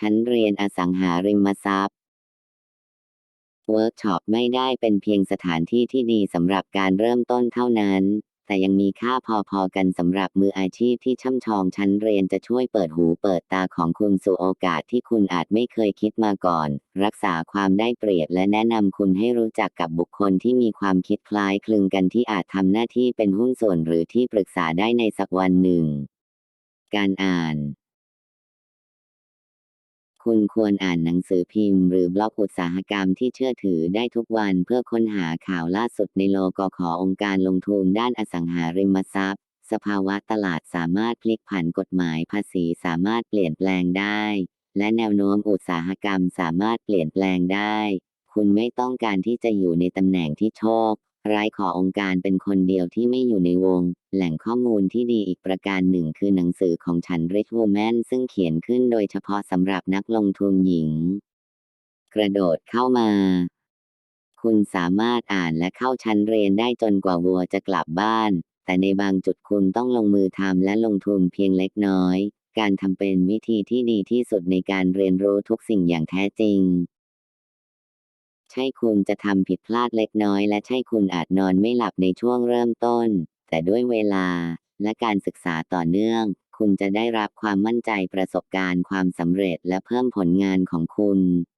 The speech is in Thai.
ชั้นเรียนอสังหาริมทรัพย์เวิร์กช็อปไม่ได้เป็นเพียงสถานที่ที่ดีสำหรับการเริ่มต้นเท่านั้น แต่ยังมีค่าพอๆกันสำหรับมืออาชีพที่ช่ำชองชั้นเรียนจะช่วยเปิดหูเปิดตาของคุณสู่โอกาสที่คุณอาจไม่เคยคิดมาก่อน รักษาความได้เปรียบและแนะนำคุณให้รู้จักกับบุคคลที่มีความคิดคล้ายคลึงกันที่อาจทำหน้าที่เป็นหุ้นส่วนหรือที่ปรึกษาได้ในสักวันหนึ่ง การอ่าน คุณควรอ่านหนังสือพิมพ์หรือบล็อกอุตสาหกรรมที่เชื่อถือได้ทุกวันเพื่อค้นหาข่าวล่าสุดในโลกขอองค์การลงทุนด้านอสังหาริมทรัพย์ สภาวะตลาดสามารถพลิกผันกฎหมายภาษีสามารถเปลี่ยนแปลงได้ และแนวโน้มอุตสาหกรรมสามารถเปลี่ยนแปลงได้ คุณไม่ต้องการที่จะอยู่ในตำแหน่งที่โชค ร้ายขอองค์การเป็นคนเดียวที่ไม่อยู่ในวง แหล่งข้อมูลที่ดีอีกประการหนึ่งคือหนังสือของฉัน Rich Woman ซึ่งเขียนขึ้นโดยเฉพาะสำหรับนักลงทุนหญิง กระโดดเข้ามา คุณสามารถอ่านและเข้าชั้นเรียนได้จนกว่าวัวจะกลับบ้าน แต่ในบางจุดคุณต้องลงมือทำและลงทุนเพียงเล็กน้อย การทำเป็นวิธีที่ดีที่สุดในการเรียนรู้ทุกสิ่งอย่างแท้จริง ใช่คุณจะทำผิดพลาดเล็กน้อย และใช่คุณอาจนอนไม่หลับในช่วงเริ่มต้น แต่ด้วยเวลาและการศึกษาต่อเนื่อง คุณจะได้รับความมั่นใจประสบการณ์ความสำเร็จและเพิ่มผลงานของคุณ